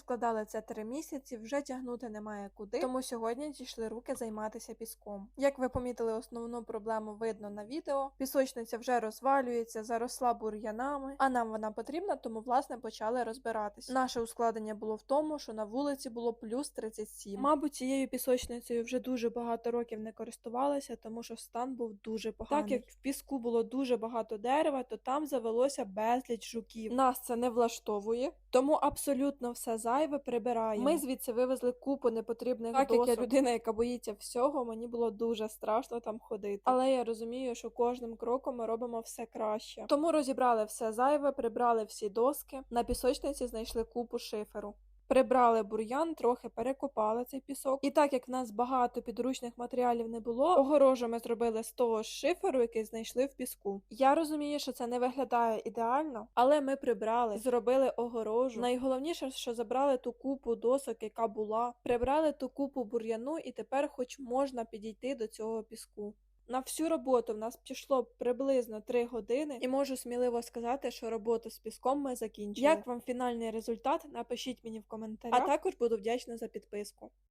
відкладали це три місяці, вже тягнути немає куди. Тому сьогодні дійшли руки займатися піском. Як ви помітили, основну проблему видно на відео. Пісочниця вже розвалюється, заросла бур'янами, а нам вона потрібна, тому власне почали розбиратись. Наше ускладнення було в тому, що на вулиці було плюс 37. Мабуть, цією пісочницею вже дуже багато років не користувалася, тому що стан був дуже поганий. Так як в піску було дуже багато дерева, то там завелося безліч жуків. Нас це не влаштовує, тому абсолютно все зайве прибираємо. Ми звідси вивезли купу непотрібних так, досок. як я людина, яка боїться всього, мені було дуже страшно там ходити. Але я розумію, що кожним кроком ми робимо все краще. Тому розібрали все зайве, прибрали всі доски. На пісочниці знайшли купу шиферу. Прибрали бур'ян, трохи перекопали цей пісок. І так як в нас багато підручних матеріалів не було, огорожу ми зробили з того шиферу, який знайшли в піску. Я розумію, що це не виглядає ідеально, але ми прибрали, зробили огорожу. Найголовніше, що забрали ту купу досок, яка була, прибрали ту купу бур'яну, і тепер, хоч можна підійти до цього піску. На всю роботу в нас пішло приблизно 3 години, і можу сміливо сказати, що роботу з піском ми закінчили. Як вам фінальний результат? Напишіть мені в коментарях, а також буду вдячна за підписку.